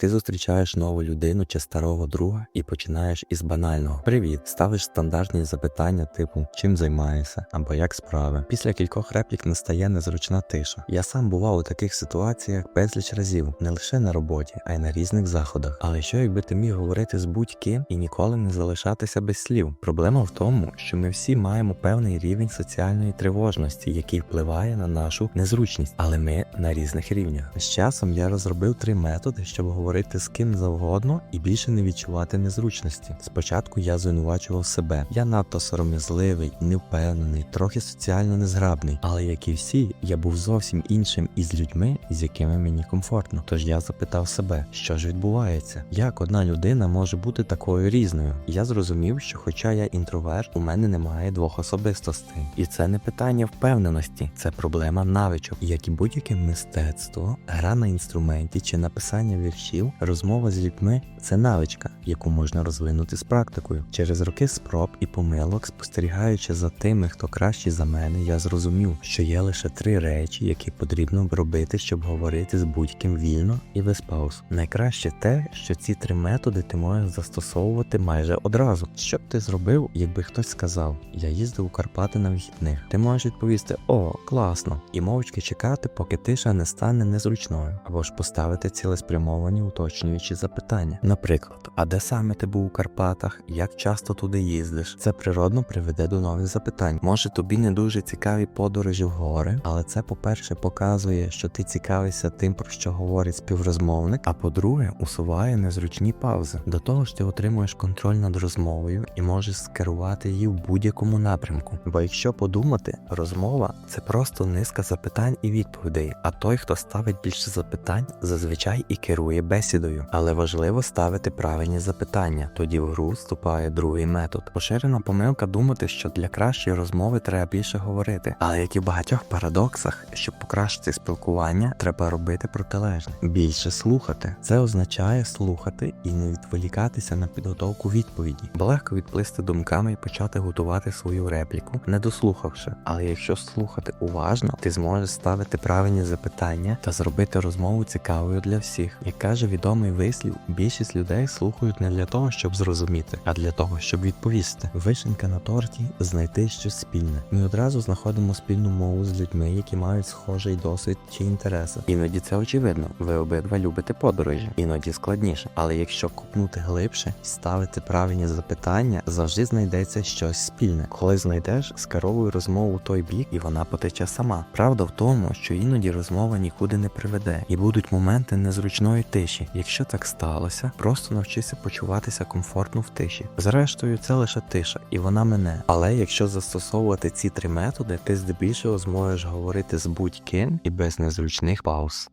Ти зустрічаєш нову людину чи старого друга і починаєш із банального Привіт, ставиш стандартні запитання, типу чим займаєшся або як справи. Після кількох реплік настає незручна тиша. Я сам бував у таких ситуаціях безліч разів, не лише на роботі, а й на різних заходах. Але що якби ти міг говорити з будь-ким і ніколи не залишатися без слів? Проблема в тому, що ми всі маємо певний рівень соціальної тривожності, який впливає на нашу незручність, але ми на різних рівнях. З часом я розробив три методи, щоб говорити з ким завгодно і більше не відчувати незручності. Спочатку я звинувачував себе. Я надто сором'язливий, невпевнений, трохи соціально незграбний. Але як і всі, я був зовсім іншим із людьми, з якими мені комфортно. Тож я запитав себе, що ж відбувається, як одна людина може бути такою різною. Я зрозумів, що, хоча я інтроверт, у мене немає двох особистостей, і це не питання впевненості, це проблема навичок, як і будь-яке мистецтво, гра на інструменті чи написання віршів, розмова з людьми це навичка, яку можна розвинути з практикою. Через роки спроб і помилок, спостерігаючи за тими, хто кращий за мене, я зрозумів, що є лише три речі, які потрібно робити, щоб говорити з будь-ким вільно і без пауз. Найкраще те, що ці три методи ти можеш застосовувати майже одразу. Що б ти зробив, якби хтось сказав: Я їздив у Карпати на вихідних. Ти можеш відповісти О, класно, і мовчки чекати, поки тиша не стане незручною, або ж поставити цілеспрямовані уточнюючі запитання. Наприклад, а де саме ти був у Карпатах, як часто туди їздиш? Це природно приведе до нових запитань. Може тобі не дуже цікаві подорожі в гори, але це, по-перше, показує, що ти цікавишся тим, про що говорить співрозмовник. А по-друге, усуває незручні паузи. До того ж, ти отримуєш контроль над розмовою і можеш скерувати її в будь-якому напрямку. Бо якщо подумати, розмова це просто низка запитань і відповідей. А той, хто ставить більше запитань, зазвичай і керує бесідою. Але важливо ставити правильні запитання. Тоді в гру вступає другий метод. Поширена помилка думати, що для кращої розмови треба більше говорити. Але як і в багатьох парадоксах, щоб покращити спілкування, треба робити протилежне. Більше слухати. Це означає слухати і не відволікатися на підготовку відповіді. Бо легко відплисти думками і почати готувати свою репліку, не дослухавши. Але якщо слухати уважно, ти зможеш ставити правильні запитання та зробити розмову цікавою для всіх. Як каже відомий вислів, більшість людей слухають не для того, щоб зрозуміти, а для того, щоб відповісти. Вишенька на торті знайти щось спільне. Ми одразу знаходимо спільну мову з людьми, які мають схожий досвід чи інтереси. Іноді це очевидно. Ви обидва любите подорожі, іноді складніше. Але якщо купнути глибше і ставити правильні запитання, завжди знайдеться щось спільне. Коли знайдеш, скеровуй розмову у той бік, і вона потече сама. Правда в тому, що іноді розмова нікуди не приведе, і будуть моменти незручної тиші. Якщо так сталося, просто навчися почуватися комфортно в тиші. Зрештою, це лише тиша, і вона мене. Але якщо застосовувати ці три методи, ти здебільшого зможеш говорити з будь-ким і без незручних пауз.